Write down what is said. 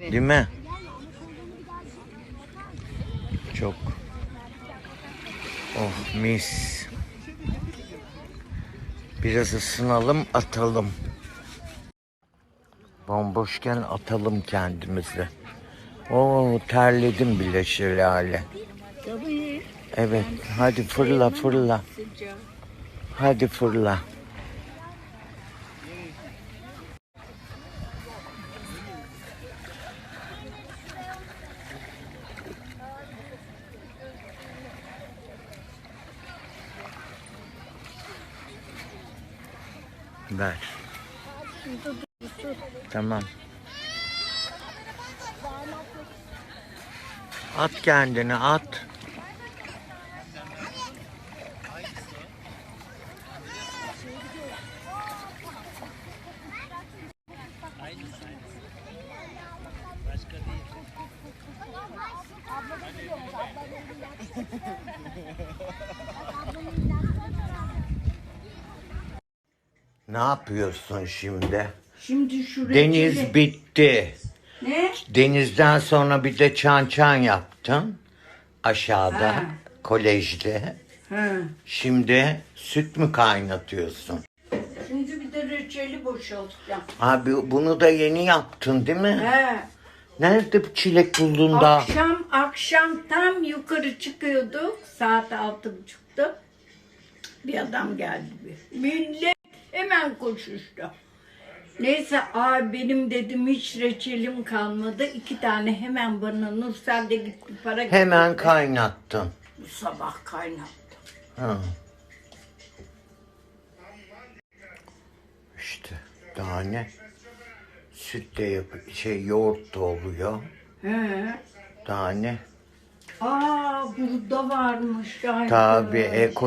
Değil mi? Çok. Oh mis. Biraz ısınalım atalım. Bomboşken atalım kendimizi. Oo terledim bile şelale. Evet hadi fırla fırla. Hadi fırla. Ver. Tamam. At kendini at. Ne yapıyorsun şimdi? Şimdi şu Deniz reçeli- bitti. Ne? Denizden sonra bir de çan çan yaptın. Aşağıda Ha. kolejde. Ha. Şimdi süt mü kaynatıyorsun? Şimdi bir de reçeli boşaltacağım. Abi bunu da yeni yaptın değil mi? He. Nerede bu çilek buldun da? Akşam akşam tam yukarı çıkıyorduk. Saat altı buçukta. Bir adam geldi bir. Millet hemen koşuştu. Neyse aa benim dedim hiç reçelim kalmadı. İki tane hemen bana Nursel de gitti para Hemen getirdi. kaynattın. Bu sabah kaynattı. Ha. İşte daha ne? Süt de yap şey yoğurt da oluyor. He. Daha ne? Aa burada varmış. Tabii eko